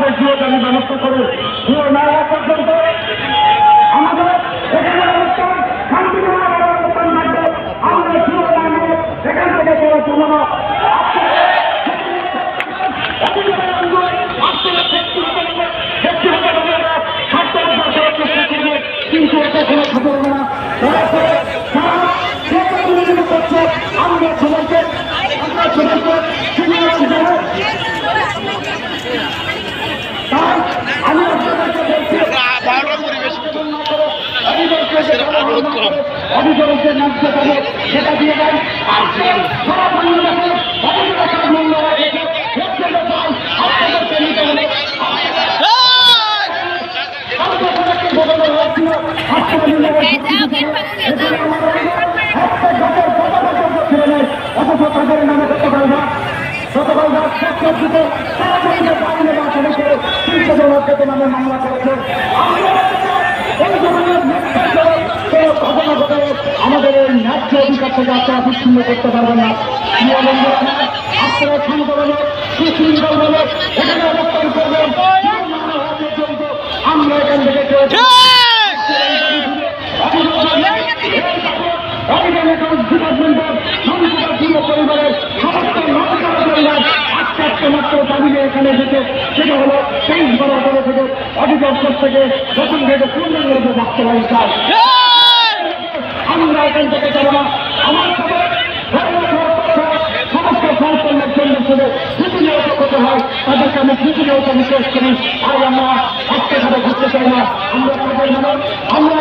আমি ব্যবস্থা করুন পুরো না হওয়া পর্যন্ত আমাদের কিন্তু এটা কোনো খবর না ওরা করে তারা যেটা দুর্নীতি করছে আমরা সবাইকে আমরা সবাইকে শুনিয়ে দেবো তাই আমি আপনাদেরকে বলছি অভিযোগের নাম দেবো সেটা দিয়ে দেয়। আর সারা ন্যায্য অধিকার থেকে আপনারা বিচ্ছিন্ন করতে পারবেন না। আপনারা এখানে অবস্থান করবেন। আমরা এখান থেকে কেউ এখানে এসেছে। সেটা হলো তেইশ বড় করে থেকে অধিদপ্তর থেকে প্রথম থেকে পূর্ণাঙ্গরূপে বাস্তবায়ন আমরা এখান থেকে যাব না আমার তাদেরকে আমি প্রতিনিয়ত ঘুরতে চাই না। আমরা তাদের মানুষ আমরা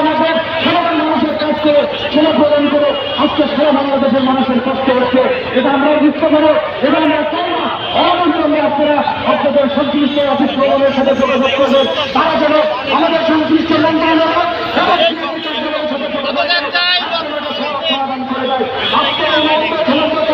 করে সেনা প্রদান করে আজকে সারা বাংলাদেশের মানুষের হচ্ছে। এটা আমরা বুঝতে পারো এটা আমরা চাই না। অবলম্বনে আপনারা আপনাদের সংশ্লিষ্ট অফিস প্রবলের সাথে যোগাযোগ করবেন তারা যেন আমাদের সংশ্লিষ্ট মন্ত্রণালয় সমাধান করে দেয় আজকে এই মুহূর্তে সমস্ত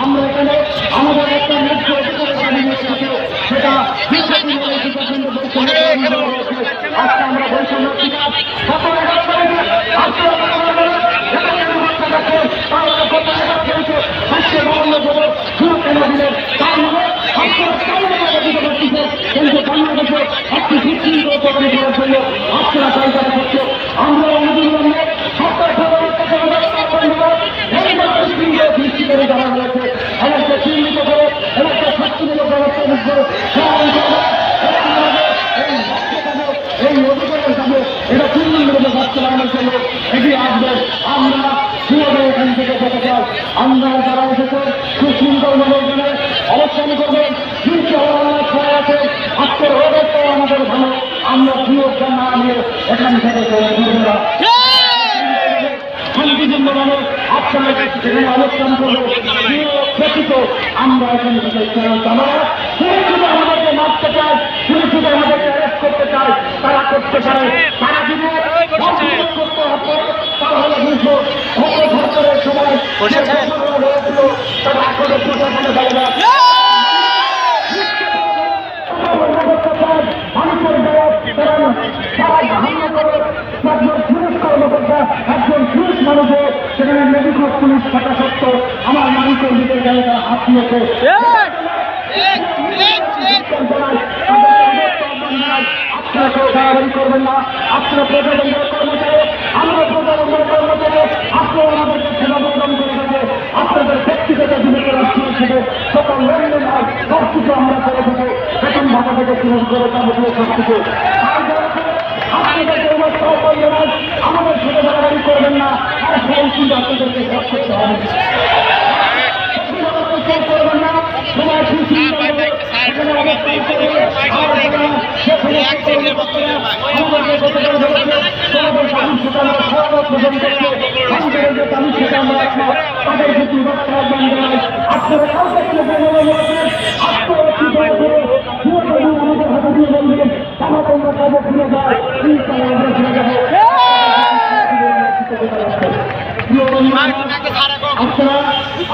আমরা এখানে আমাদের একটা সেটা আজকে আমরা প্রদান করার জন্য আপনারা এখান থেকে চলে ব্যতীত আমরা এখান থেকে আমাদেরকে মারতে চায় সুরক্ষিত আমাদেরকে অ্যারেস্ট করতে চায় তারা করতে পারে তারা যদি করতে হবে তাহলে বুঝব সরকারের সময় তারা এখনও প্রশাসনে দেয় না। মানুষের জবাব কারণ তারা হামলা করে একজন পুলিশ কর্মকর্তা একজন পুলিশ মানুষে সেখানে মেডিকেল পুলিশ থাকা সত্ত্বেও আমার মানুষের দিকে গেলে তারা হাত নিয়েছে আপনারা করবেন না আপনারা প্রজাতন্ত্রের কর্মচারী আমরা প্রজাতন্ত্রের কর্মচারী আপনারা আমাদেরকে করে থাকে আপনাদের ব্যক্তিগত জীবনের সব কিছু আমরা করে থাকি ভাতা থেকে শুরু করে নয় আমাদের সাথে বাড়াবাড়ি করবেন না আর ফল কিন্তু আপনাদেরকে সব করতে হবে এখানে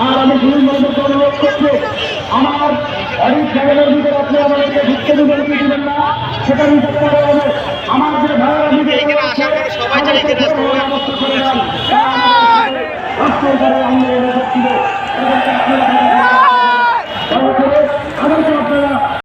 আর আমি দুই মন্ত্রকে অনুরোধ করব আমার অনেক জায়গার ভিতরে আপনি আমাদেরকে ঢুকতে দেবেন কি দেবেন না সেটা নিতে করা হবে আমার যে ভাড়া ভিতরে সবাই চাই রাস্তায়